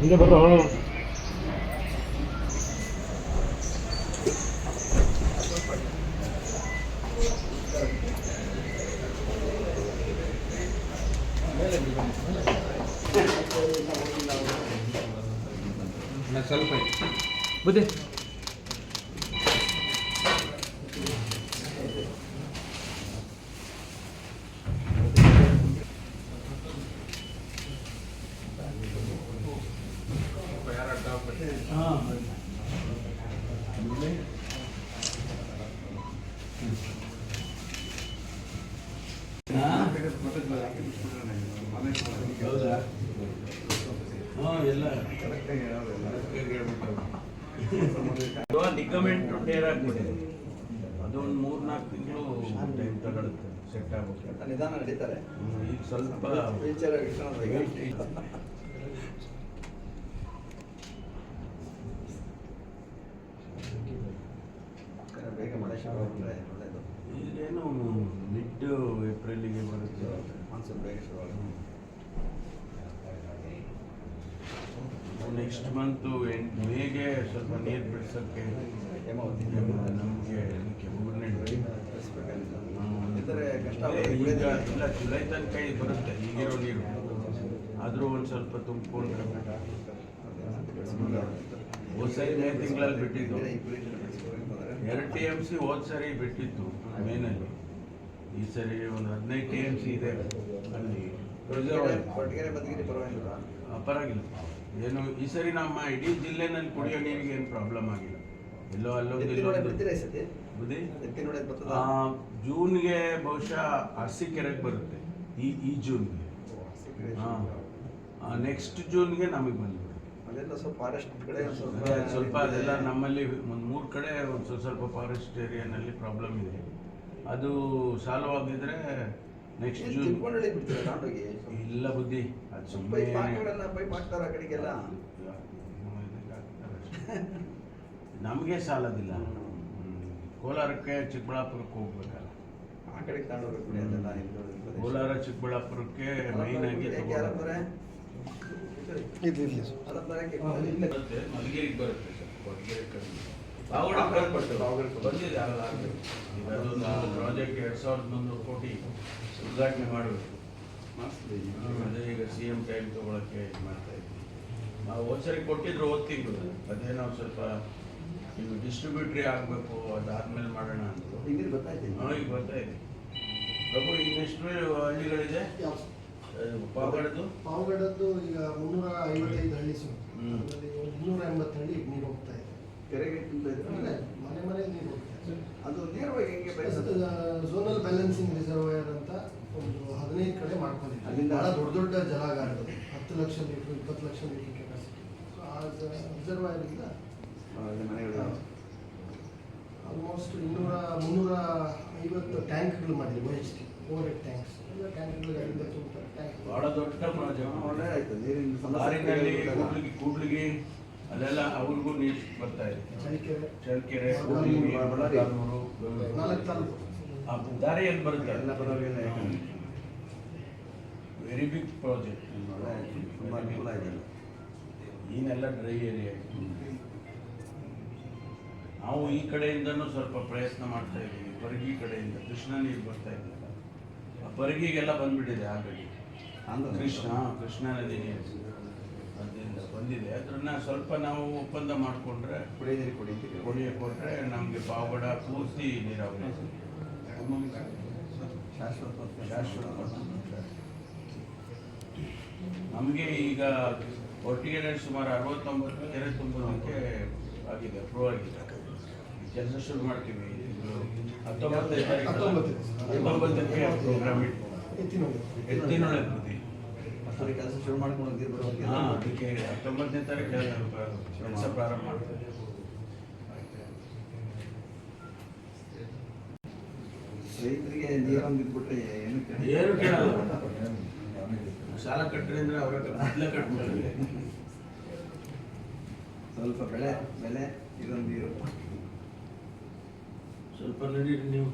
ಹಿಂದೆ ಬರ್ರೋ ಸ್ವಲ್ಪ ligament tear ಆಗ್ತಿದೆ ಅದೊಂದು ಮೂರ್ ನಾಲ್ಕು ತಿಂಗಳು ಟೈಮ್ ತಗೊಳುತ್ತೆ ಸೆಟ್ ಆಗುತ್ತೆ. ನಿಧಾನ ನಡೀತಾರೆ. ಈಗ ಸ್ವಲ್ಪ ಈಗ ಬೇಗ ಮಳೆ ಶುರು ಏನು ಈಗೇನು ಮಿಡ್ ಏಪ್ರಿಲಿಗೆ ಬರುತ್ತೆ. ಮಾನ್ಸೂನ್ ಬೇಗ ಶುರು ಆಗುತ್ತೆ. ನೆಕ್ಸ್ಟ್ ಮಂತು ಎಂಟು ಮೇಗೆ ಸ್ವಲ್ಪ ನೀರು ಬಿಡಿಸೋಕ್ಕೆ ನಮಗೆ ಅದಕ್ಕೆ ಮೂರನೇ ಈಗ ಇಲ್ಲ ಜುಲೈ ತನಕ ಇದು ಬರುತ್ತೆ ಈಗಿರೋ ನೀರು. ಆದರೂ ಒಂದು ಸ್ವಲ್ಪ ತುಂಬಿಕೊಂಡ್ರೆ ಹೋದ ಸರಿ ಮೇ ತಿಂಗಳಲ್ಲಿ ಬಿಟ್ಟಿದ್ದು. ಎರಡು ಟಿ ಎಂ ಸಿ ಹೋದ ಸರಿ ಬಿಟ್ಟಿತ್ತು ಮೇನಲ್ಲಿ. ಈ ಸರಿ ಒಂದು ಹದಿನೈದು ಟಿ ಎಂ ಸಿ ಇದೆ ಅಲ್ಲಿ. ಪರವಾಗಿಲ್ಲ. ಏನು ಈ ಸರಿ ನಮ್ಮ ಇಡೀ ಜಿಲ್ಲೆನಲ್ಲಿ ಕುಡಿಯೋ ನೀರಿಗೆ ಏನು ಪ್ರಾಬ್ಲಮ್ ಆಗಿಲ್ಲ. ಎಲ್ಲೋ ಅಲ್ಲೋ ಎತ್ತಿನೊಡೆ ಇಲ್ಲೊಂದು ಬಿಡ್ತೀರಾ ಈ ಸತಿ? ಬುದ್ಧಿ? ಎತ್ತಿನೊಡೆ ಬರ್ತದ? ಆ, ಜೂನ್ಗೆ ಬಹುಶಃ ಅರಸೀಕೆರೆಗೆ ಬರುತ್ತೆ. ಈ ಈ ಜೂನ್ಗೆ. ನೆಕ್ಸ್ಟ್ ಜೂನ್ಗೆ. ನಮಗೆ ಬಂದ್ಬಿಡುತ್ತೆ. ಅಲ್ಲೆಲ್ಲ ಸ್ವಲ್ಪ ಫಾರೆಸ್ಟ್ ಕಡೆ ಸ್ವಲ್ಪ ಸ್ವಲ್ಪ ಅದೆಲ್ಲ ನಮ್ಮಲ್ಲಿ ಒಂದು ಮೂರು ಕಡೆ ಒಂದು ಸ್ವಲ್ಪ ಸ್ವಲ್ಪ ಫಾರೆಸ್ಟ್ ಏರಿಯಾನಲ್ಲಿ ಪ್ರಾಬ್ಲಮ್ ಇದೆ. ಅದು ಸಾಲ್ವ್ ಆಗಿದ್ರೆ ನೆಕ್ಸ್ಟ್ ಜೂನ್ ತಿನ್ಕೊಂಡಳ್ಳಿ ಬಿಡ್ತೀರಾ ತಗೊಂಡೋಗಿ ಇಲ್ಲ ಬುದ್ಧಿ ಅದು ಪೈಪ್ ಸುಮ್ಮನೆ ಪೈಪ್ ಹಾಕ್ತಾರ ಆ ಕಡೆಗೆಲ್ಲ? ನಮಗೆ ಸಾಲದಿಲ್ಲ. ಕೋಲಾರಕ್ಕೆ ಚಿಕ್ಕಬಳ್ಳಾಪುರಕ್ಕೆ ಹೋಗ್ಬೇಕಲ್ಲ. ಆ ಕಡೆಗೆ ತಗೊಂಡೋಗ್ಬೇಕು ಅದೆಲ್ಲ ಕೋಲಾರ ಚಿಕ್ಕಬಳ್ಳಾಪುರಕ್ಕೆ ಮೈನ್ ಆಗಿ ಮಲಗಿರಿಗೆ ಬರುತ್ತೆ ಸರ್ ಬರ್ತದೆ, ಬಾವುಡ ಬಂದಿದೆ ಪ್ರಾಜೆಕ್ಟ್ ಎರಡು ಸಾವಿರದ ಮುನ್ನೂರು ಕೋಟಿ. ಉದ್ಘಾಟನೆ ಮಾಡಬೇಕು ಮಾಡಿಸ್ತೀವಿ. ಈಗ ಸಿ ಎಂ ಟೈಮ್ ತೊಗೊಳಕ್ಕೆ ಇದು ಮಾಡ್ತಾ ಇದ್ವಿ ನಾವು ಒಂದ್ಸರಿ ಕೊಟ್ಟಿದ್ರು ಓದ್ತಿದ್ರು ತಿಂಗಳು. ಅದೇ ನಾವು ಸ್ವಲ್ಪ ಇದು ಡಿಸ್ಟ್ರಿಬ್ಯೂಟ್ರಿ ಆಗಬೇಕು ಅದಾದ್ಮೇಲೆ ಮಾಡೋಣ ಅಂತ. ಈಗ ಗೊತ್ತಾಯ್ತು ಹಾಂ ಈಗ ಪ್ರಭು ಇನ್ನೆಷ್ಟು ಹಳ್ಳಿಗಳಿದೆ? ಪಾವಗಡದ್ದು? ಪಾವಗಡದ್ದು ಈಗ ಮುನ್ನೂರ ಐವತ್ತೈದು ಹಳ್ಳಿ ಸರ್. ಮುನ್ನೂರ ಅದರಲ್ಲಿ ಒಂದು ಇನ್ನೂರ ಎಂಬತ್ತು ಹಳ್ಳಿ ನೀರು ಹೋಗ್ತಾ ಇದೆ. ಕೆರೆಗೆ ಮನೆ ಮನೆ ನೀರು ಹೋಗ್ತಾ ಇದೆ. ಅದು ನೇರವಾಗಿ ಹೆಂಗೆ ಬಯಸುತ್ತೆ ಝೋನಲ್ ಬ್ಯಾಲೆನ್ಸಿಂಗ್ ರಿಸರ್ವಯರ್ ಒಂದು ಹದಿನೈದು ಕಡೆ ಮಾಡ್ಕೊಂಡಿದ್ದೆ. ಅಲ್ಲಿಂದ- ಭಾಳ ದೊಡ್ಡ ದೊಡ್ಡ ಜಲಾಗಾರಗಳು ಹತ್ತು ಲಕ್ಷ ಲೀಟ್ರ್ ಇಪ್ಪತ್ತು ಲಕ್ಷ ಲೀಟ್ರ್ ಕೆಪಾಸಿಟಿ ಸೊ ಆ ರಿಸರ್ವಾಯರ್ ಇಂದ ಅಲ್ಲಿ ಮನೆಗಳು. ಆಲ್ಮೋಸ್ಟ್ ಇನ್ನೂರ ಮುನ್ನೂರ ಐವತ್ತು ಟ್ಯಾಂಕ್ಗಳು ಮಾಡಿದ್ವಿ O H T overhead tanks ಎಲ್ಲ ಟ್ಯಾಂಕ್ಗಳು ಅಲ್ಲಿಂದ ತುಂಬ್ತಾರೆ ಟ್ಯಾಂಕ್ ಬಹಳ ದೊಡ್ಡ ಒಳ್ಳೆ ಆಯ್ತು ನೀರಿನ ಕೂಡ್ಲಿಗಿ ಅಲ್ಲೆಲ್ಲ ಅವ್ರಿಗೂ ನೀರು ಬರ್ತಾ ಇದೆ. ಚಳಿಕೆರೆ. ಚಳ್ಳಕೆರೆ ಕೂಡ್ಲಿಗಿ ನಾಲ್ಕು ತಾಲೂಕು. ಆ ಏನು ಬರುತ್ತೆ? ಎಲ್ಲ ಪರವಾಗಿಲ್ಲ ವೆರಿ ಬಿಗ್ ಪ್ರಾಜೆಕ್ಟ್. ತುಂಬ ಅನುಕೂಲ ಇದೆ. ಏನೆಲ್ಲ ಡ್ರೈ ಏರಿಯಾ ನಾವು ಈ ಕಡೆಯಿಂದನೂ ಸ್ವಲ್ಪ ಪ್ರಯತ್ನ ಮಾಡ್ತಾ ಇದ್ದೀವಿ. ಪರಗಿ ಕಡೆಯಿಂದ ಕೃಷ್ಣ ನೀರು ಬರ್ತಾ ಇದ್ದಾರೆ ಆ ಪರಗಿಗೆಲ್ಲ ಬಂದ್ಬಿಟ್ಟಿದೆ ಆಲ್ರೆಡಿ ಅಂದ್ರೆ ಕೃಷ್ಣ ಕೃಷ್ಣ ನದಿ ನೀರು ಅದರಿಂದ ಬಂದಿದೆ. ಅದನ್ನ ಸ್ವಲ್ಪ ನಾವು ಒಪ್ಪಂದ ಮಾಡಿಕೊಂಡ್ರೆ ಕುಡಿಯ ನೀರು ಕೊಡಿ ಅಂತ ಕೊಟ್ಟರೆ ನಮಗೆ ಪಾವಗಡ ಪೂರ್ತಿ ನೀರಾವರಿ ಶಾಶ್ವತ ಶಾಶ್ವತ ನಮಗೆ ಈಗ ಒಟ್ಟಿಗೆ ಸುಮಾರು ಅರವತ್ತೊಂಬತ್ತು ಕೆರೆ ತುಂಬೋದಕ್ಕೆ ಆಗಿದೆ ಅಪ್ರೂವ್ ಆಗಿದೆ. ಕೆಲಸ ಶುರು ಮಾಡ್ತೀವಿ. ಹತ್ತೊಂಬತ್ತಕ್ಕೆ ಪ್ರೋಗ್ರಾಮ್ ಎತ್ತಿನೊಳೆ ಬುದ್ಧಿ. ಸರಿ ಕೆಲಸ ಶುರು ಮಾಡ್ಕೊಂಡು ಅದಕ್ಕೆ ಹತ್ತೊಂಬತ್ತನೇ ತಾರೀಕು ಕೆಲಸ ಪ್ರಾರಂಭ ಮಾಡ್ತೇವೆ. ರೈತರಿಗೆ ನೀರೊಂದು ಇದ್ಬಿಟ್ರೆ ಏನು ಏನು ಕೇಳಲ್ಲ ಸಾಲ ಕಟ್ಟ್ರಿ ಅಂದ್ರೆ ಅವರ ಮೊದಲೇ ಕಟ್ಬಿಡ್ತಾರೆ ಸ್ವಲ್ಪ ಬೆಳೆ ಬೆಲೆ ಇದೊಂದು ನೀರು. ಸ್ವಲ್ಪ ನಡೀರಿ ನೀವು.